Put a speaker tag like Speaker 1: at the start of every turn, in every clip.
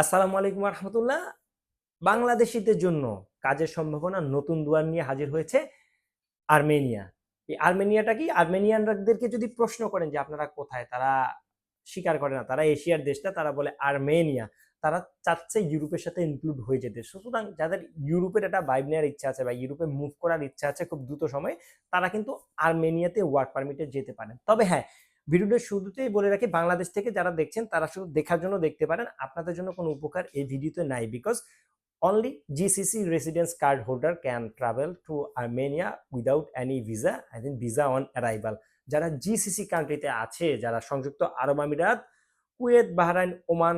Speaker 1: আসসালামু আলাইকুম রহমতুল্লাহ বাংলাদেশিদের জন্য কাজের সম্ভাবনা নতুন দুয়ার নিয়ে হাজির হয়েছে আর্মেনিয়া। এই আর্মেনিয়াটা কি? আর্মেনিয়ানদেরকে যদি প্রশ্ন করেন যে আপনারা কোথায়, তারা স্বীকার করে না, তারা এশিয়ার দেশটা, তারা বলে আর্মেনিয়া। তারা চাচ্ছে ইউরোপের সাথে ইনক্লুড হয়ে যেতে। সুতরাং যাদের ইউরোপের একটা বাইব নেওয়ার ইচ্ছা আছে বা ইউরোপে মুভ করার ইচ্ছা আছে খুব দ্রুত সময়ে, তারা কিন্তু আর্মেনিয়াতে ওয়ার্ক পারমিটে যেতে পারেন। তবে হ্যাঁ ভিডিওটার শুরুতেই বলে রাখি, বাংলাদেশ থেকে যারা দেখছেন, তারা শুধু দেখার জন্য দেখতে পারেন। আপনাদের জন্য কোনো উপকার এই ভিডিওতে নাই because only GCC residence card holder can travel to Armenia without any visa I think visa on arrival যারা জিসিসি কান্ট্রিতে আছে, যারা সংযুক্ত আরব আমিরাত, কুয়েত, বাহরাইন, ওমান,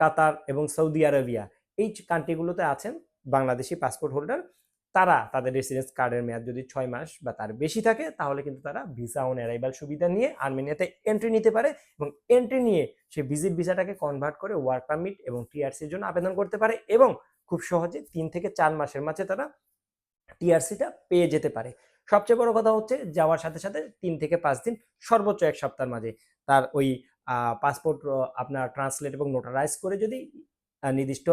Speaker 1: কাতার এবং সৌদি আরবিয়া, এই কান্ট্রিগুলোতে আছেন বাংলাদেশি পাসপোর্ট হোল্ডার তারা তাদের রেসিডেন্স কার্ডের মেয়াদ যদি ছয় মাস বা তার বেশি থাকে, তাহলে কিন্তু তারা ভিসা অন অ্যারাইভাল সুবিধা নিয়ে আর্মেনিয়াতে এন্ট্রি নিতে পারে এবং এন্ট্রি নিয়ে সে ভিজিট ভিসাটাকে কনভার্ট করে ওয়ার্ক পারমিট এবং টিআরসির জন্য আবেদন করতে পারে এবং খুব সহজে তিন থেকে চার মাসের মাঝে তারা টিআরসিটা পেয়ে যেতে পারে। সবচেয়ে বড় কথা হচ্ছে যাওয়ার সাথে সাথে তিন থেকে পাঁচ দিন সর্বোচ্চ এক সপ্তাহের মাঝে। তার ওই পাসপোর্ট আপনার ট্রান্সলেট এবং নোটারাইজ করে যদি নির্দিষ্ট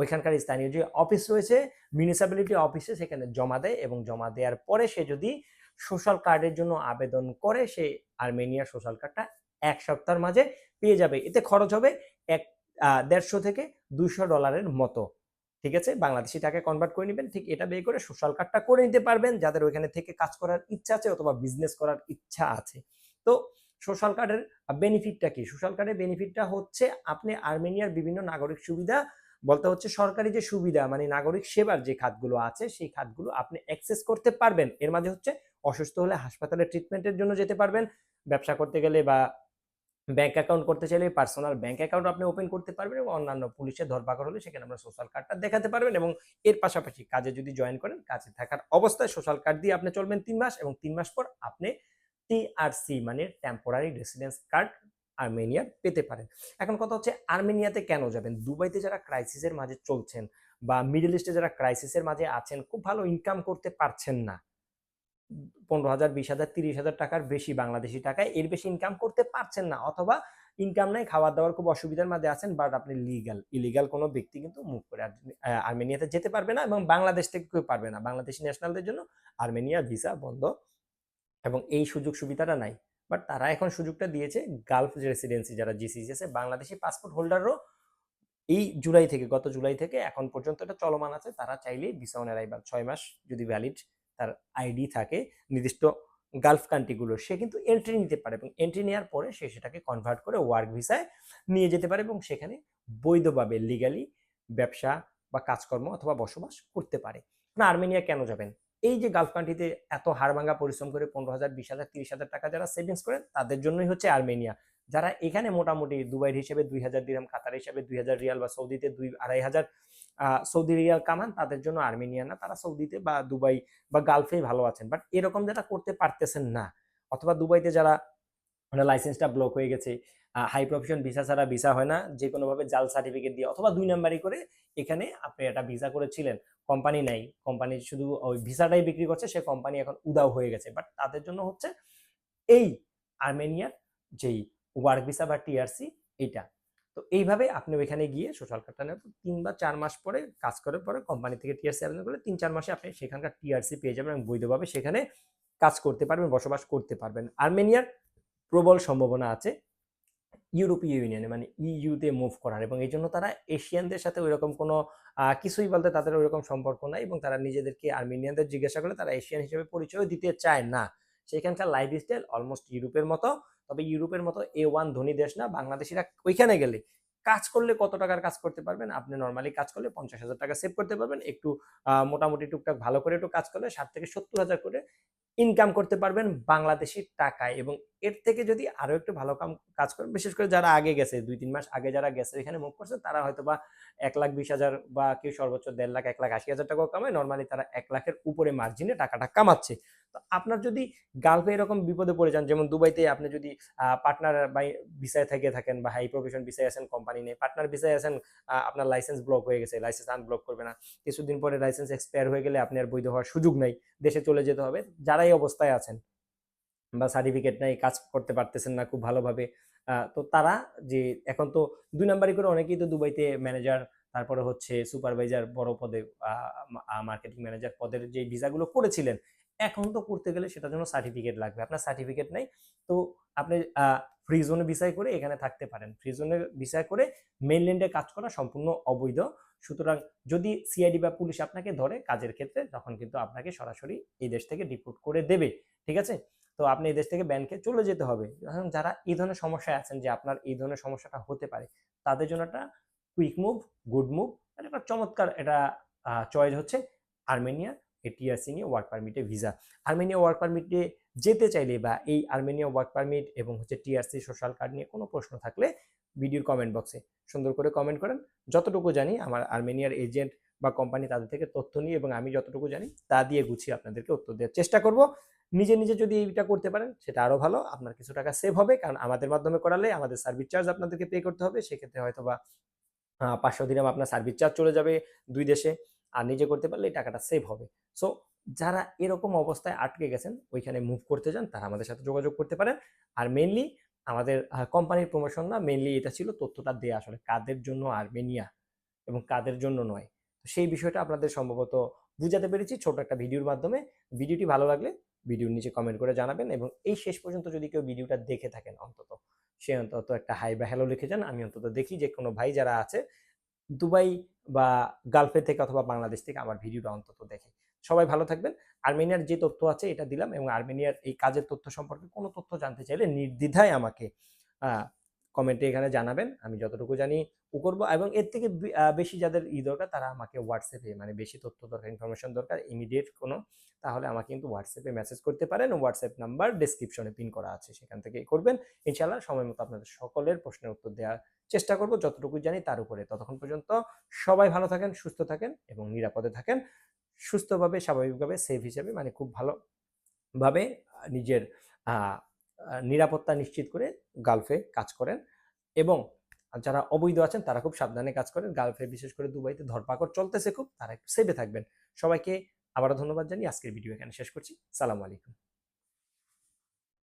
Speaker 1: ওইখানকার স্থানীয় যে অফিস রয়েছে মিউনিসিপ্যালিটি অফিসে সেখানে জমা দেয় এবং জমা দেওয়ার পরে সে যদি সোশ্যাল কার্ডের জন্য আবেদন করে, সে আর্মেনিয়ার সোশ্যাল কার্ডটা এক সপ্তাহের মাঝে পেয়ে যাবে। এতে খরচ হবে এক দেড়শো থেকে দুইশো ডলারের মতো। ঠিক আছে? বাংলাদেশি টাকা কনভার্ট করে নেবেন। ঠিক এটা বের করে সোশ্যাল কার্ডটা করে নিতে পারবেন। যাদের ওইখানে থেকে কাজ করার ইচ্ছা আছে অথবা বিজনেস করার ইচ্ছা আছে। তো সোশ্যাল কার্ডের বেনিফিটটা কি? সোশ্যাল কার্ডের বেনিফিটটা হচ্ছে আপনি আর্মেনিয়ার বিভিন্ন নাগরিক সুবিধা, বলতে হচ্ছে সরকারি যে সুবিধা মানে নাগরিক সেবার যে খাতগুলো আছে, সেই খাতগুলো আপনি অ্যাক্সেস করতে পারবেন। এর মাঝে হচ্ছে অসুস্থ হলে হাসপাতালে ট্রিটমেন্টের জন্য যেতে পারবেন। ব্যবসা করতে গেলে বা ব্যাংক অ্যাকাউন্ট করতে চাইলে পার্সোনাল ব্যাংক অ্যাকাউন্ট আপনি ওপেন করতে পারবেন এবং অন্যান্য পুলিশের ধরপাকড় হলে সেখানে আমরা সোশ্যাল কার্ডটা দেখাতে পারবেন এবং এর পাশাপাশি কাজে যদি জয়েন করেন, কাজে থাকার অবস্থায় সোশ্যাল কার্ড দিয়ে আপনি চলবেন তিন মাস এবং তিন মাস পর আপনি টিআরসি মানে টেম্পোরারি রেসিডেন্স কার্ড আর্মেনিয়ার পেতে পারেন। এখন কথা হচ্ছে আর্মেনিয়াতে কেন যাবেন? দুবাইতে যারা ক্রাইসিসের মাঝে চলছেন বা মিডল ইস্টে যারা ক্রাইসিসের মাঝে আছেন, খুব ভালো ইনকাম করতে পারছেন না। পনেরো হাজার, বিশ হাজার, তিরিশ হাজার টাকার বেশি বাংলাদেশি টাকায় এর বেশি ইনকাম করতে পারছেন না অথবা ইনকাম নাই খাওয়া দাওয়ার খুব অসুবিধার মাঝে আছেন বাট আপনি লিগাল ইলিগাল কোনো ব্যক্তি কিন্তু মুভ করে আর্মেনিয়াতে যেতে পারবে না এবং বাংলাদেশ থেকে কেউ পারবে না। বাংলাদেশি ন্যাশনালদের জন্য আর্মেনিয়া ভিসা বন্ধ এবং এই সুযোগ সুবিধাটা নাই। বাট তারা এখন সুযোগটা দিয়েছে গালফ রেসিডেন্সি যারা জিসিসি আছে, বাংলাদেশি পাসপোর্ট হোল্ডারও এই জুলাই থেকে, গত জুলাই থেকে এখন পর্যন্ত এটা চলমান আছে। তারা চাইলে ভিসা অন অ্যারাইভাল ছয় মাস যদি ভ্যালিড তার আইডি থাকে, নির্দিষ্ট গালফ কান্ট্রিগুলোর সে কিন্তু এন্ট্রি নিতে পারে এবং এন্ট্রি নেওয়ার পরে সে সেটাকে কনভার্ট করে ওয়ার্ক ভিসায় নিয়ে যেতে পারে এবং সেখানে বৈধভাবে লিগালি ব্যবসা বা কাজকর্ম অথবা বসবাস করতে পারে। না আর্মেনিয়া কেন যাবেন? এই যে গালফ কান্ট্রিতে এত হাড়ভাঙ্গা পরিশ্রম করে পনেরো হাজার, বিশ হাজার, তিরিশ হাজার টাকা যারা সেভিংস করেন, তাদের জন্যই হচ্ছে আর্মেনিয়া। যারা এখানে মোটামুটি দুবাইয়ের হিসেবে দুই হাজার দিরাম কাতার হিসেবে দুই হাজার রিয়াল বা সৌদিতে দুই আড়াই হাজার সৌদি রিয়াল কামান, তাদের জন্য আর্মেনিয়া না। তারা সৌদিতে বা দুবাই বা গালফেই ভালো আছেন। বাট এরকম যারা করতে পারতেছেন না, অথবা দুবাইতে যারা মানে লাইসেন্সটা ব্লক হয়ে গেছে হাই প্রফেশন ভিসা ছাড়া ভিসা হয় না যে কোনোভাবে জাল সার্টিফিকেট দিয়ে অথবা দুই নাম্বারই করে এখানে আপনি একটা ভিসা করেছিলেন। কোম্পানি নাই কোম্পানি শুধু ওই ভিসাটাই বিক্রি করছে, সে কোম্পানি এখন উদাও হয়ে গেছে। বাট তাদের জন্য হচ্ছে এই আর্মেনিয়ার যেই ওয়ার্ক ভিসা বা টিআরসি এইটা। তো এইভাবে আপনি ওইখানে গিয়ে সোশ্যাল কার্ডটা তিন বা চার মাস পরে কাজ করার পরে কোম্পানি থেকে টিআরসি আবেদন করলে তিন চার মাসে আপনি সেখানকার টিআরসি পেয়ে যাবেন এবং বৈধভাবে সেখানে কাজ করতে পারবেন, বসবাস করতে পারবেন। আর্মেনিয়ার প্রবল সম্ভাবনা আছে। ইউরোপীয় ইউনিয়নে মানে ইইউতে মুভ করার এবং এই জন্য তারা এশিয়ানদের সাথে ওইরকম কোনো কিছুই বলতে তাদের ওইরকম সম্পর্ক নাই এবং তারা নিজেদেরকে আর্মেনিয়ানদের জিজ্ঞাসা করলে তারা এশিয়ান হিসেবে পরিচয় দিতে চায় না। সেখানকার লাইফ স্টাইল অলমোস্ট ইউরোপের মতো, তবে ইউরোপের মতো এ ওয়ান ধনী দেশ না, বাংলাদেশিরা ওইখানে গেলে কাজ করলে কত টাকার কাজ করতে পারবেন? আপনি নর্মালি কাজ করলে পঞ্চাশ হাজার টাকা সেভ করতে পারবেন। একটু মোটামুটি টুকটাক ভালো করে একটু কাজ করলে ষাট থেকে সত্তর হাজার করে ইনকাম করতে পারবেন বাংলাদেশি টাকায় এবং এর থেকে যদি আরও একটু ভালো কাম, কাজ করেন, বিশেষ করে যারা আগে গেছে, দুই, তিন মাস আগে যারা গেছে, এখানে মুখ করছে, তারা হয়তো বা এক লাখ বিশ হাজার বা কেউ সর্বোচ্চ দেড় লাখ, এক লাখ আশি হাজার টাকাও কামায়। নর্মালি তারা এক লাখের উপরে মার্জিনে টাকাটা কামাচ্ছে। আপনার যদি গালফে এরকম বিপদে পড়ে যান, যেমন দুবাইতে আপনি যদি পার্টনার বাই ভিসায় থেকে থাকেন বা হাই প্রফেশন ভিসায় আছেন কোম্পানি নেই পার্টনার ভিসায় আছেন আপনার লাইসেন্স ব্লক হয়ে গেছে লাইসেন্স আনব্লক করবে না। কিছুদিন পরে লাইসেন্স এক্সপায়ার হয়ে গেলে আপনি আর বৈধ হওয়ার সুযোগ নাই, দেশে চলে যেতে হবে, যারা এই অবস্থায় আছেন বা সার্টিফিকেট নাই, কাজ করতে পারতেছেন না খুব ভালোভাবে তো তারা যে, এখন তো দুই নাম্বারই করে অনেকেই তো দুবাইতে ম্যানেজার তারপরে হচ্ছে সুপারভাইজার বড় পদে মার্কেটিং ম্যানেজার পদের যে ভিসাগুলো করেছিলেন এখন তো করতে গেলে সেটার জন্য সার্টিফিকেট লাগবে। আপনার সার্টিফিকেট নেই, তো আপনি ফ্রি জোনে ভিসায় করে এখানে থাকতে পারেন। ফ্রি জোনে ভিসায় করে মেইনল্যান্ডে কাজ করা সম্পূর্ণ অবৈধ। সুতরাং যদি সিআইডি বা পুলিশ আপনাকে ধরে কাজের ক্ষেত্রে, তখন কিন্তু আপনাকে সরাসরি এই দেশ থেকে ডিপোর্ট করে দেবে। ঠিক আছে? তো আপনি এই দেশ থেকে ব্যাংকে চলে যেতে হবে। যারা এই ধরনের সমস্যায় আছেন, যে আপনার এই ধরনের সমস্যাটা হতে পারে, তাদের জন্য একটা কুইক মুভ গুড মুভ একটা চমৎকার এটা চয়েস হচ্ছে আর্মেনিয়া। এটিআরসি নিয়ে ওয়ার্ক পারমিটে ভিসা আর্মেনিয়া ওয়ার্ক পারমিটে যেতে চাইলে বা এই আর্মেনিয়া ওয়ার্ক পারমিট এবং হচ্ছে টিআরসি সোশ্যাল কার্ড নিয়ে কোনো প্রশ্ন থাকলে ভিডিওর কমেন্ট বক্সে সুন্দর করে কমেন্ট করেন। যতটুকু জানি আমার আর্মেনিয়ার এজেন্ট বা কোম্পানি তাদের থেকে তথ্য নিয়ে এবং আমি যতটুকু জানি তা দিয়ে গুছিয়ে আপনাদেরকে উত্তর দেওয়ার চেষ্টা করব। নিজে নিজে যদি এইটা করতে পারেন সেটা আরও ভালো। আপনার কিছু টাকা সেভ হবে কারণ আমাদের মাধ্যমে করালে আমাদের সার্ভিস চার্জ আপনাদেরকে পে করতে হবে। সেক্ষেত্রে হয়তো বা পাঁচশো দিরাম আপনার সার্ভিস চার্জ চলে যাবে দুই দেশে। আর নিজে করতে পারলে এই টাকাটা সেভ হবে। সো যারা এরকম অবস্থায় আটকে গেছেন, ওইখানে মুভ করতে যান তারা আমাদের সাথে যোগাযোগ করতে পারেন। আর মেনলি আমাদের কোম্পানির প্রমোশন না মেনলি এটা ছিল তথ্যটা দেয়া আসলে কাদের জন্য আর্মেনিয়া এবং কাদের জন্য নয়। তো সেই বিষয়টা আপনাদের সম্ভবত বুঝাতে পেরেছি ছোট একটা ভিডিওর মাধ্যমে। ভিডিওটি ভালো লাগলে ভিডিওর নিচে কমেন্ট করে জানাবেন এবং এই শেষ পর্যন্ত যদি কেউ ভিডিওটা দেখে থাকেন অন্তত, সে অন্তত একটা হাই বা হ্যালো লিখে যান, আমি অন্তত দেখি যে কোনো ভাই যারা আছে দুবাই বা গালফে থেকে অথবা বাংলাদেশ থেকে আমার ভিডিওটা অন্তত দেখে। সবাই ভালো থাকবেন। আর্মেনিয়ার যে তথ্য আছে এটা দিলাম এবং আর্মেনিয়ার এই কাজের তথ্য সম্পর্কে কোনো তথ্য জানতে চাইলে নির্দ্বিধায় আমাকে কমেন্টে এখানে জানাবেন। আমি যতটুকু জানি ও করব। এবং এর থেকে বেশি যাদের ই দরকার, তারা আমাকে হোয়াটসঅ্যাপে মানে বেশি তথ্য দরকার ইনফরমেশন দরকার ইমিডিয়েট কোনো, তাহলে আমাকে কিন্তু হোয়াটসঅ্যাপে মেসেজ করতে পারেন। হোয়াটসঅ্যাপ নাম্বার ডেসক্রিপশনে পিন করা আছে, সেখান থেকে করবেন। ইনশাল্লাহ সময় মতো আপনাদের সকলের প্রশ্নের উত্তর দেওয়ার চেষ্টা করব। যতটুকু জানি তার উপরে। ততক্ষণ পর্যন্ত সবাই ভালো থাকেন, সুস্থ থাকেন এবং নিরাপদে থাকেন। সুস্থভাবে, স্বাভাবিকভাবে সেফ হিসেবে মানে খুব ভালোভাবে নিজের নিরাপত্তা নিশ্চিত করে গালফে কাজ করেন এবং যারা অবৈধ আছেন, তারা খুব সাবধানে কাজ করেন। গালফে বিশেষ করে দুবাইতে ধরপাকড় চলতেছে খুব, তারা সেভে থাকবেন। সবাইকে আবারও ধন্যবাদ জানিয়ে আজকের ভিডিও এখানে শেষ করছি। সালাম আলাইকুম।